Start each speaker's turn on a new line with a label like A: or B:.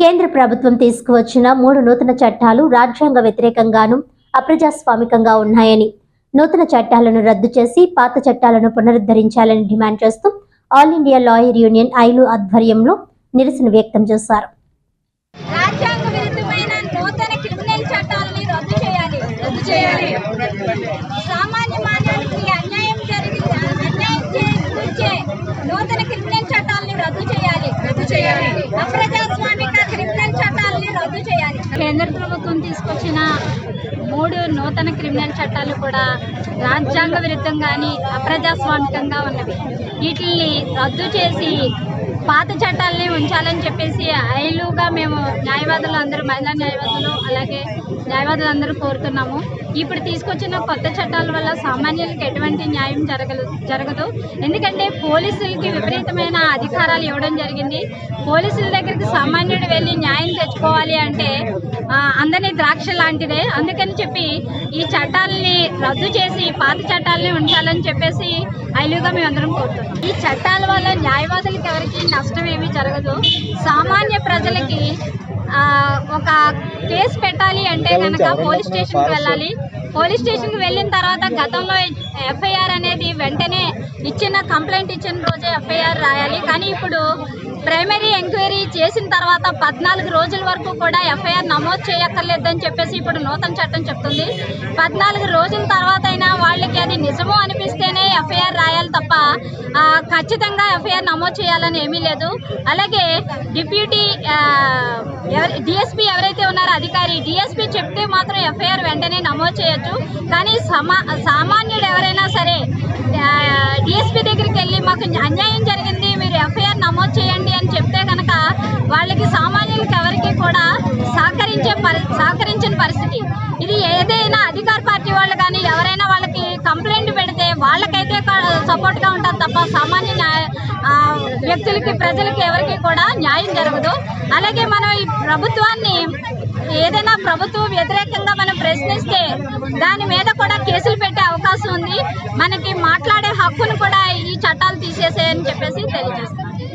A: కేంద్ర ప్రభుత్వం తీసుకువచ్చిన మూడు నూతన చట్టాలు రాజ్యాంగ వ్యతిరేకంగాను అప్రజాస్వామికంగా ఉన్నాయని. నూతన చట్టాలను రద్దు చేసి పాత చట్టాలను పునరుద్ధరించాలని డిమాండ్ చేస్తూ ఆల్ ఇండియా లాయర్ యూనియన్ ఐలు ఆధ్వర్యంలో నిరసన వ్యక్తం చేశారు.
B: రాజ్యాంగ విరుద్ధమైన నూతన క్రిమినల్ చట్టాలని రద్దు చేయాలి. రద్దు చేయాలి. సామాన్య మానవునికి అన్యాయం జరిగింది అన్యాయం చేకూర్చే నూతన క్రిమినల్ చట్టాలని రద్దు చేయాలి. రద్దు చేయాలి. అప్రజాస్వామిక రద్దు చేయాలి. కేంద్ర ప్రభుత్వం తీసుకొచ్చిన మూడు నూతన క్రిమినల్ చట్టాలు కూడా రాజ్యాంగ విరుద్ధంగాని అప్రజాస్వామికంగా ఉన్నవి. వీటిని రద్దు చేసి పాత చట్టాలని ఉంచాలని చెప్పేసి ఐలుగా మేము న్యాయవాదులు అందరూ మహిళా న్యాయవాదులు అలాగే న్యాయవాదులు అందరూ కోరుతున్నాము. ఇప్పుడు తీసుకొచ్చిన కొత్త చట్టాల వల్ల సామాన్యులకు ఎటువంటి న్యాయం జరగదు జరగదు. ఎందుకంటే పోలీసులకి విపరీతమైన అధికారాలు ఇవ్వడం జరిగింది. పోలీసుల దగ్గరికి సామాన్య న్యాయం అంటే అందరినీ ద్రాక్ష లాంటిదే. అందుకని చెప్పి ఈ చట్టాలని రద్దు చేసి పాత చట్టాలని ఉంచాలని చెప్పేసి ఐలుగా మేము అందరం కోరుతున్నాం. ఈ చట్టాల వల్ల న్యాయవాదులకి ఎవరికి నష్టం ఏమీ జరగదు. సామాన్య ప్రజలకి ఒక కేసు పెట్టాలి అంటే కనుక పోలీస్ స్టేషన్కి వెళ్ళాలి. పోలీస్ స్టేషన్కి వెళ్ళిన తర్వాత గతంలో ఎఫ్ఐఆర్ అనేది వెంటనే ఇచ్చిన కంప్లైంట్ ఇచ్చిన రోజే ఎఫ్ఐఆర్ రాయాలి. కానీ ఇప్పుడు ప్రైమరీ ఎంక్వైరీ చేసిన తర్వాత పద్నాలుగు రోజుల వరకు కూడా ఎఫ్ఐఆర్ నమోదు చేయక్కర్లేదని చెప్పేసి ఇప్పుడు నూతన చట్టం చెప్తుంది. పద్నాలుగు రోజుల తర్వాత అయినా వాళ్ళకి అది నిజము అనిపిస్తేనే ఎఫ్ఐఆర్ రాయాలి తప్ప ఖచ్చితంగా ఎఫ్ఐఆర్ నమోదు చేయాలని ఏమీ లేదు. అలాగే డిప్యూటీ ఎవరి డిఎస్పీ ఎవరైతే ఉన్నారో అధికారి డిఎస్పీ చెప్తే మాత్రం ఎఫ్ఐఆర్ వెంటనే నమోదు చేయొచ్చు. కానీ సమా సామాన్యుడు ఎవరైనా సరే డిఎస్పీ దగ్గరికి వెళ్ళి మాకు అన్యాయం జరిగింది మీరు ఎఫ్ఐఆర్ నమోదు చేయండి అని చెప్తే కనుక వాళ్ళకి సామాన్యులకి ఎవరికి కూడా సహకరించే పరి సహకరించిన పరిస్థితి. ఇది ఏదైనా అధికార పార్టీ వాళ్ళు కానీ ఎవరైనా వాళ్ళకి కంప్లైంట్ పెడితే వాళ్ళకైతే సపోర్ట్గా ఉంటారు తప్ప సామాన్య న్యాయ వ్యక్తులకి ప్రజలకి ఎవరికి కూడా న్యాయం జరగదు. అలాగే మనం ఈ ప్రభుత్వాన్ని ఏదైనా ప్రభుత్వం వ్యతిరేకంగా మనం ప్రశ్నిస్తే దాని మీద కూడా కేసులు పెట్టే అవకాశం ఉంది. మనకి మాట్లాడే హక్కును కూడా ఈ చట్టాలు తీసేసాయని చెప్పేసి తెలియజేస్తాం